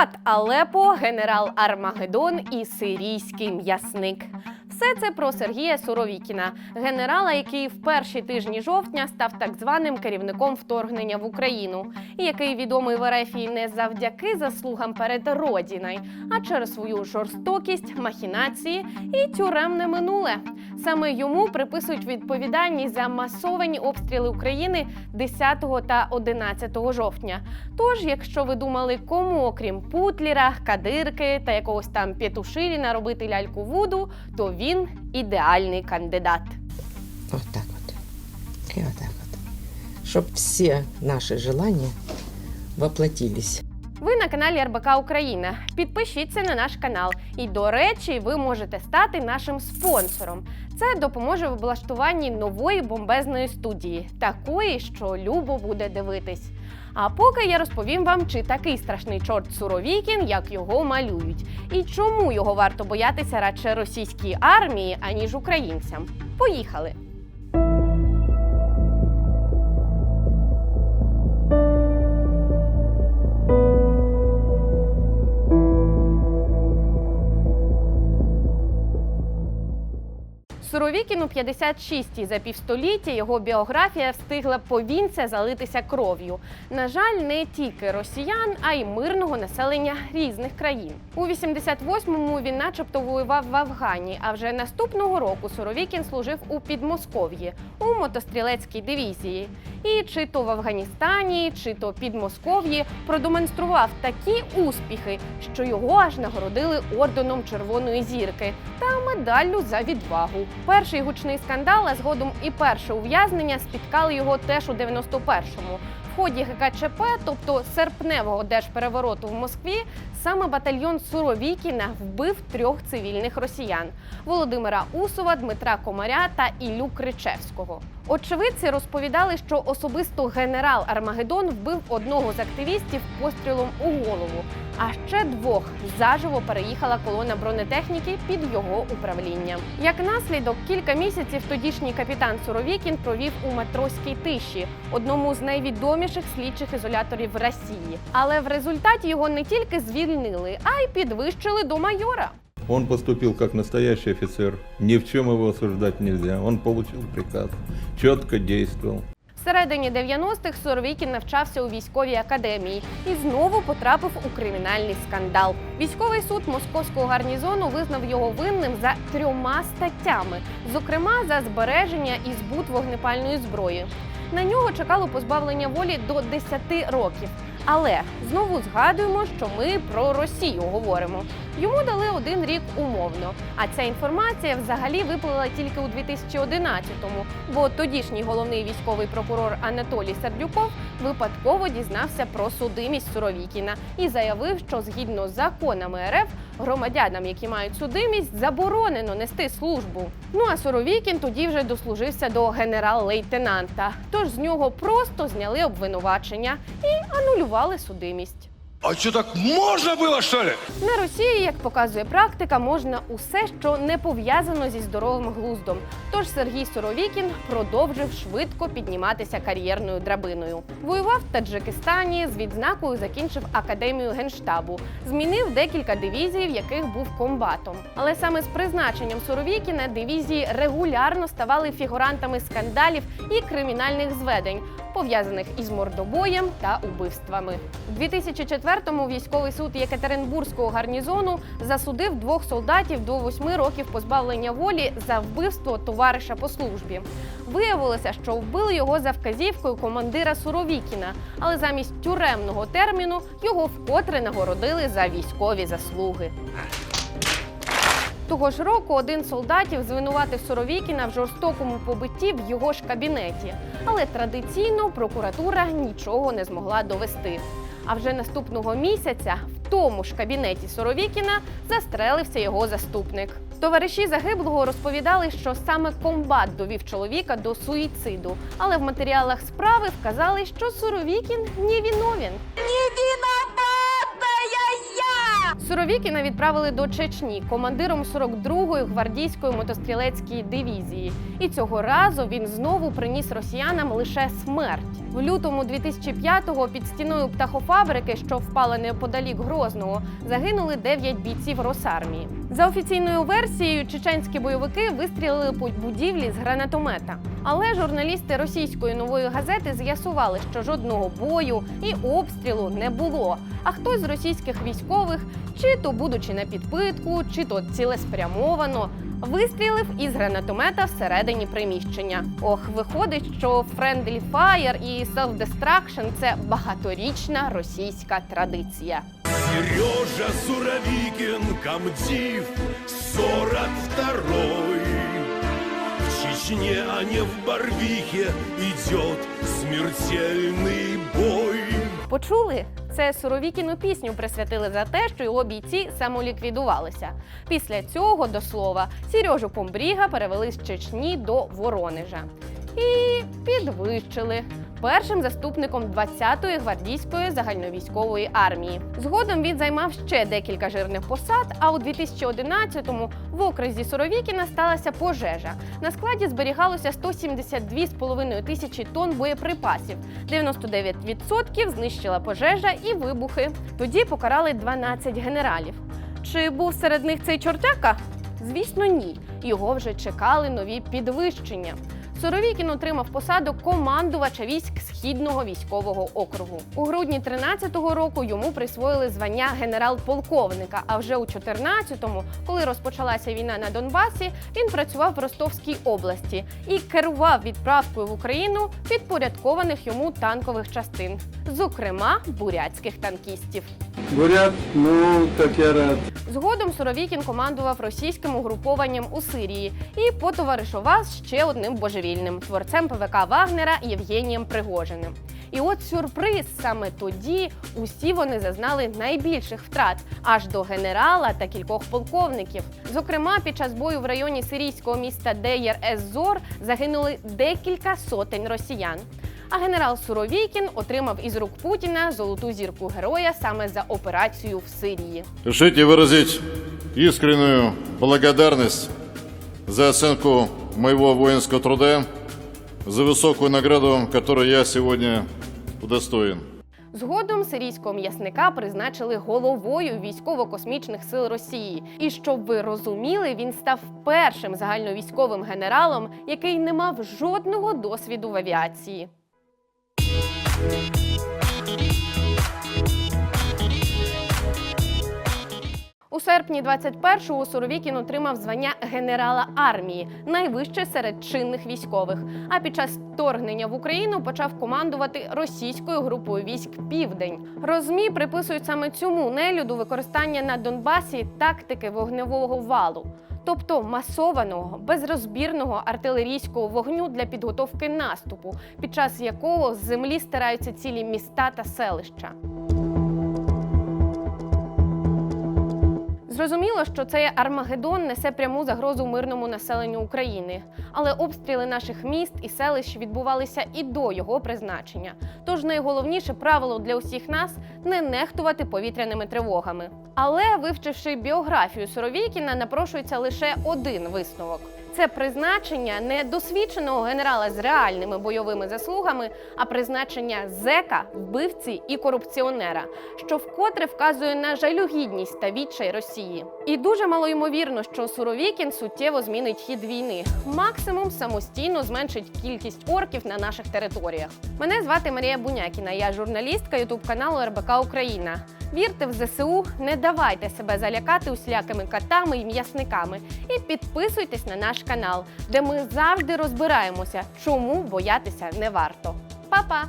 Солдат Алепо, генерал Армагеддон і сирійський м'ясник. Все це про Сергія Суровікіна, генерала, який в перші тижні жовтня став так званим керівником вторгнення в Україну, і який відомий в Ерефії не завдяки заслугам перед Родіною, а через свою жорстокість, махінації і тюремне минуле. Саме йому приписують відповідальність за масовані обстріли України 10 та 11 жовтня. Тож, якщо ви думали, кому окрім Путліра, Кадирки та якогось там Петушиліна робити ляльку Вуду, то він ідеальний кандидат. Вот так вот. И вот так вот. Чтоб все наши желания воплотились. Ви на каналі РБК Україна. Підпишіться на наш канал. І, до речі, ви можете стати нашим спонсором. Це допоможе в облаштуванні нової бомбезної студії, такої, що любо буде дивитись. А поки я розповім вам, чи такий страшний чорт Суровікін, як його малюють, і чому його варто боятися радше російській армії, аніж українцям. Поїхали! Суровікіну 56 і за півстоліття його біографія встигла повінця залитися кров'ю. На жаль, не тільки росіян, а й мирного населення різних країн. У 88-му він, начебто, воював в Афгані. А вже наступного року Суровікін служив у Підмосков'ї у мотострілецькій дивізії. І чи то в Афганістані, чи то Підмосков'ї продемонстрував такі успіхи, що його аж нагородили орденом Червоної зірки та медаллю за відвагу. Перший гучний скандал, а згодом і перше ув'язнення спіткали його теж у 91-му. В ході ГКЧП, тобто серпневого держперевороту в Москві, саме батальйон Суровікіна вбив трьох цивільних росіян: Володимира Усова, Дмитра Комаря та Іллю Кричевського. Очевидці розповідали, що особисто генерал Армагеддон вбив одного з активістів пострілом у голову, а ще двох заживо переїхала колона бронетехніки під його управлінням. Як наслідок, кілька місяців тодішній капітан Суровікін провів у матроській тиші, одному з найвідоміших слідчих ізоляторів Росії. Але в результаті його не тільки звільнили, а й підвищили до майора. Он поступил как настоящий офицер. Ни в чем его осуждать нельзя. Он получил приказ. Четко действовал. Всередині 90-х Суровікін навчався у військовій академії і знову потрапив у кримінальний скандал. Військовий суд московського гарнізону визнав його винним за трьома статтями, зокрема за збереження і збут вогнепальної зброї. На нього чекало позбавлення волі до 10 років. Але знову згадуємо, що ми про Росію говоримо. Йому дали один рік умовно. А ця інформація взагалі виплила тільки у 2011-му, бо тодішній головний військовий прокурор Анатолій Сердюков випадково дізнався про судимість Суровікіна і заявив, що згідно з законами РФ громадянам, які мають судимість, заборонено нести службу. Ну а Суровікін тоді вже дослужився до генерал-лейтенанта. Тож з нього просто зняли обвинувачення і анулювали судимість. А что, так можно было, что ли? На Росії, як показує практика, можна усе, що не пов'язано зі здоровим глуздом. Тож Сергій Суровікін продовжив швидко підніматися кар'єрною драбиною. Воював в Таджикистані, з відзнакою закінчив академію генштабу, змінив декілька дивізій, в яких був комбатом. Але саме з призначенням Суровікіна дивізії регулярно ставали фігурантами скандалів і кримінальних зведень, пов'язаних із мордобоєм та убивствами. У 2004-му військовий суд Єкатеринбурзького гарнізону засудив двох солдатів до восьми років позбавлення волі за вбивство товариша по службі. Виявилося, що вбили його за вказівкою командира Суровікіна, але замість тюремного терміну його вкотре нагородили за військові заслуги. Того ж року один солдатів звинуватив Суровікіна в жорстокому побитті в його ж кабінеті, але традиційно прокуратура нічого не змогла довести. А вже наступного місяця в тому ж кабінеті Суровікіна застрелився його заступник. Товариші загиблого розповідали, що саме комбат довів чоловіка до суїциду, але в матеріалах справи вказали, що Суровікін не виновен. Суровікіна відправили до Чечні командиром 42-ї гвардійської мотострілецької дивізії. І цього разу він знову приніс росіянам лише смерть. В лютому 2005-го під стіною птахофабрики, що впала неподалік Грозного, загинули 9 бійців Росармії. За офіційною версією, чеченські бойовики вистрілили по будівлі з гранатомета. Але журналісти російської нової газети з'ясували, що жодного бою і обстрілу не було. А хтось з російських військових, чи то будучи на підпитку, чи то цілеспрямовано, вистрілив із гранатомета всередині приміщення. Ох, виходить, що friendly fire і self-destruction – це багаторічна російська традиція. Сережа Суровикин, комдив 42-й. В Чечне, а не в Барвихе идет смертельный бой. Почули? Це Суровікіну пісню присвятили за те, що його бійці самоліквідувалися. Після цього, до слова, Сережу Помбріга перевели з Чечні до Воронежа. І підвищили першим заступником 20-ї гвардійської загальновійськової армії. Згодом він займав ще декілька жирних посад. А у 2011-му в окрузі Суровікіна сталася пожежа. На складі зберігалося 172,5 тисячі тонн боєприпасів. 99% знищила пожежа і вибухи. Тоді покарали 12 генералів. Чи був серед них цей чортяка? Звісно, ні. Його вже чекали нові підвищення. Суровікін отримав посаду командувача військ Східного військового округу. У грудні 13-го року йому присвоїли звання генерал-полковника. А вже у 14-му, коли розпочалася війна на Донбасі, він працював в Ростовській області і керував відправкою в Україну підпорядкованих йому танкових частин, зокрема бурятських танкістів. Бурят, ну, так я рад. Згодом Суровікін командував російським угрупованням у Сирії і потоваришував з ще одним божевільним творцем ПВК Вагнера Євгенієм Пригожиним. І от сюрприз саме тоді усі вони зазнали найбільших втрат аж до генерала та кількох полковників. Зокрема, під час бою в районі сирійського міста Деєр Ез-Зор загинули декілька сотень росіян. А генерал Суровікін отримав із рук Путіна золоту зірку героя саме за операцію в Сирії. Решите выразить искреннюю благодарность за оценку моего воинского труда, за високую награду, которой я сегодня удостоен. Згодом сирійського м'ясника призначили головою військово-космічних сил Росії. І щоб ви розуміли, він став першим загальновійськовим генералом, який не мав жодного досвіду в авіації. У серпні 21-го Суровікін отримав звання генерала армії, найвище серед чинних військових. А під час вторгнення в Україну почав командувати російською групою військ Південь. Розмі приписують саме цьому нелюду використання на Донбасі тактики вогневого валу. Тобто масованого безрозбірного артилерійського вогню для підготовки наступу, під час якого з землі стираються цілі міста та селища. Зрозуміло, що цей Армагеддон несе пряму загрозу мирному населенню України, але обстріли наших міст і селищ відбувалися і до його призначення. Тож найголовніше правило для усіх нас не нехтувати повітряними тривогами. Але вивчивши біографію Суровікіна, напрошується лише один висновок. Це призначення не досвідченого генерала з реальними бойовими заслугами, а призначення зека, вбивці і корупціонера, що вкотре вказує на жалюгідність та відчай Росії. І дуже малоймовірно, що Суровікін суттєво змінить хід війни. Максимум самостійно зменшить кількість орків на наших територіях. Мене звати Марія Бунякіна. Я журналістка Ютуб каналу РБК Україна. Вірте в ЗСУ, не давайте себе залякати усілякими катами і м'ясниками. І підписуйтесь на наш канал, де ми завжди розбираємося, чому боятися не варто. Па-па!